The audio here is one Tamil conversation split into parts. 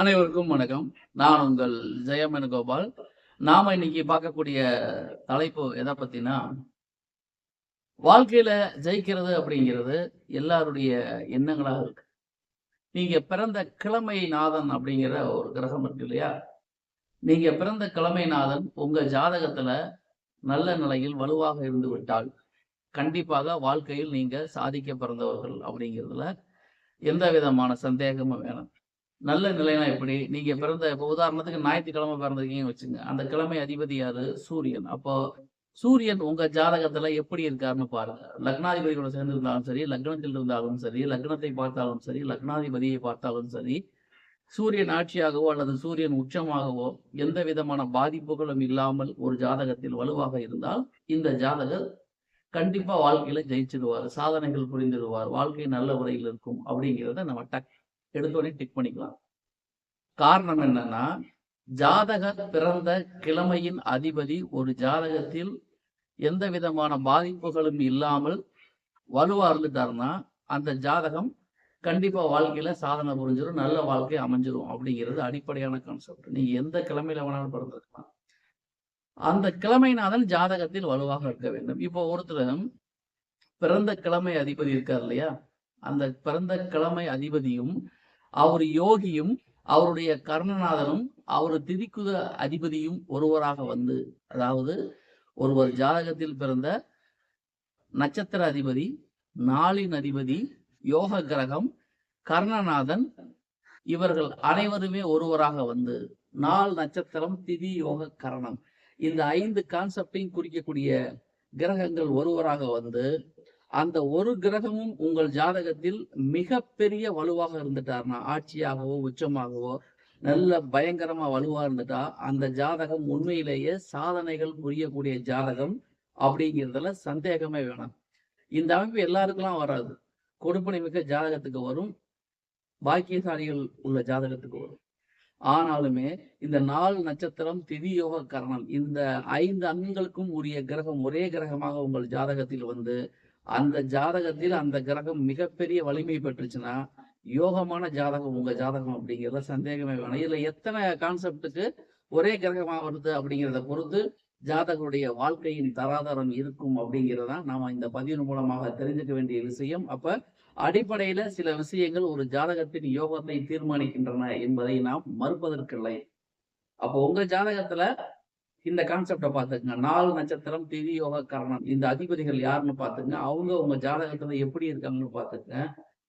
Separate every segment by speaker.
Speaker 1: அனைவருக்கும் வணக்கம். நான் உங்கள் ஜெயமன் கோபால் நாம இன்னைக்கு பார்க்கக்கூடிய தலைப்பு எதை பத்தினா வாழ்க்கையில ஜெயிக்கிறது அப்படிங்கிறது எல்லாருடைய எண்ணங்களாக இருக்கு. நீங்க பிறந்த கிழமை நாதன் அப்படிங்கிற ஒரு கிரகம் இருக்கு இல்லையா? நீங்க பிறந்த கிழமை நாதன் உங்க ஜாதகத்துல நல்ல நிலையில் வலுவாக இருந்து விட்டால் கண்டிப்பாக வாழ்க்கையில் நீங்க சாதிக்க பிறந்தவர்கள் அப்படிங்கிறதுல எந்த விதமான சந்தேகமும் வேணும். நல்ல நிலைனா எப்படி? நீங்க பிறந்த இப்போ உதாரணத்துக்கு ஞாயிற்றுக்கிழமை பிறந்திருக்கீங்கன்னு வச்சுங்க. அந்த கிழமை அதிபதி யாரு? சூரியன். அப்போ சூரியன் உங்க ஜாதகத்துல எப்படி இருக்காருன்னு பாருங்க. லக்னாதிபதி கூட சேர்ந்து இருந்தாலும் சரி லக்னத்தில் இருந்தாலும் சரி லக்னத்தை பார்த்தாலும் சரி லக்னாதிபதியை பார்த்தாலும் சரி சூரியன் ஆட்சியாகவோ அல்லது சூரியன் உச்சமாகவோ எந்த விதமான பாதிப்புகளும் இல்லாமல் ஒரு ஜாதகத்தில் வலுவாக இருந்தால் இந்த ஜாதகர் கண்டிப்பா வாழ்க்கையில ஜெயிச்சிடுவார் சாதனைகள் புரிந்திடுவார் வாழ்க்கை நல்ல முறையில் இருக்கும் அப்படிங்கிறத நம்ம டக் எடுத்தோடனே டிக் பண்ணிக்கலாம். காரணம் என்னன்னா ஜாதகர் பிறந்த கிழமையின் அதிபதி ஒரு ஜாதகத்தில் எந்த விதமான பாதிப்புகளும் இல்லாமல் வலுவா இருந்துட்டாருன்னா அந்த ஜாதகம் கண்டிப்பா வாழ்க்கையில சாதனை புரிஞ்சிடும் நல்ல வாழ்க்கை அமைஞ்சிரும் அப்படிங்கிறது அடிப்படையான கான்செப்ட் நீங்க எந்த கிழமையில வேணாலும் பிறந்திருக்கலாம். அந்த கிழமைநாதன் ஜாதகத்தில் வலுவாக இருக்க வேண்டும். இப்போ ஒருத்தர் பிறந்த கிழமை அதிபதி இருக்கார் இல்லையா? அந்த பிறந்த கிழமை அதிபதியும் அவர் யோகியும் அவருடைய கர்ணநாதனும் அவர் திதிக்குத அதிபதியும் ஒருவராக வந்து அதாவது ஒருவர் ஜாதகத்தில் பிறந்த நட்சத்திர அதிபதி நாளின் அதிபதி யோக கிரகம் கர்ணநாதன் இவர்கள் அனைவருமே ஒருவராக வந்து நாள் நட்சத்திரம் திதி யோக கரணம். இந்த ஐந்து கான்செப்டையும் குறிக்கக்கூடிய கிரகங்கள் ஒருவராக வந்து அந்த ஒரு கிரகமும் உங்கள் ஜாதகத்தில் மிகப்பெரிய வலுவாக இருந்துட்டார்னா ஆட்சியாகவோ உச்சமாகவோ நல்ல பயங்கரமா வலுவா இருந்துட்டா அந்த ஜாதகம் உண்மையிலேயே சாதனைகள் புரியக்கூடிய ஜாதகம் அப்படிங்கிறதுல சந்தேகமே வேணாம். இந்த அமைப்பு எல்லாருக்கெல்லாம் வராது. கொடுப்பனை மிக்க ஜாதகத்துக்கு வரும். பாக்கியசாலிகள் உள்ள ஜாதகத்துக்கு வரும். ஆனாலுமே இந்த நாலு நட்சத்திரம் திதியோக கரணம் இந்த ஐந்து அங்கங்களுக்கும் உரிய கிரகம் ஒரே கிரகமாக உங்கள் ஜாதகத்தில் வந்து அந்த ஜாதகத்தில் அந்த கிரகம் மிகப்பெரிய வலிமை பெற்றுச்சுன்னா யோகமான ஜாதகம் உங்க ஜாதகம் அப்படிங்கிறத சந்தேகமே வேணும். இதுல எத்தனை கான்செப்டுக்கு ஒரே கிரகமாக வருது அப்படிங்கிறத பொறுத்து ஜாதகருடைய வாழ்க்கையின் தராதரம் இருக்கும் அப்படிங்கிறதா நாம இந்த பதிவின் மூலமாக தெரிஞ்சுக்க வேண்டிய விஷயம். அப்ப அடிப்படையில சில விஷயங்கள் ஒரு ஜாதகத்தின் யோகத்தை தீர்மானிக்கின்றன என்பதை நாம் மறுப்பதற்கில்லை. அப்போ உங்க ஜாதகத்துல இந்த கான்செப்டை பார்த்துக்குங்க. நாலு நட்சத்திரம் திதி யோக கரணம் இந்த அதிபதிகள் யாருன்னு பார்த்துங்க அவங்க உங்க ஜாதகத்துல எப்படி இருக்காங்கன்னு பார்த்துங்க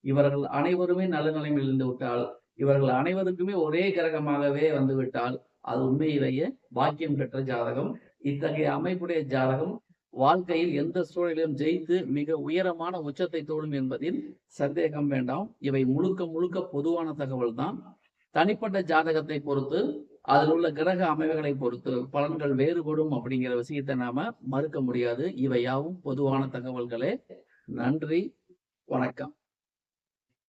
Speaker 1: இவர்கள் அனைவருமே நல்ல நிலைமையில் இருந்து விட்டால் இவர்கள் அனைவருக்குமே ஒரே கிரகமாகவே வந்து விட்டால் அது உண்மையிலேயே பாக்கியம் பெற்ற ஜாதகம். இத்தகைய அமைப்புடைய ஜாதகம் வாழ்க்கையில் எந்த சூழலிலும் ஜெயித்து மிக உயரமான உச்சத்தை தோடும் என்பதில் சந்தேகம் வேண்டாம். இவை முழுக்க முழுக்க பொதுவான தகவல் தான் தனிப்பட்ட ஜாதகத்தை பொறுத்து அதில் உள்ள கிரக அமைவுகளை பொறுத்து பலன்கள் வேறுபடும் அப்படிங்கிற விஷயத்தை நாம மறுக்க முடியாது. இவை யாவும் பொதுவான தகவல்களே. நன்றி. வணக்கம்.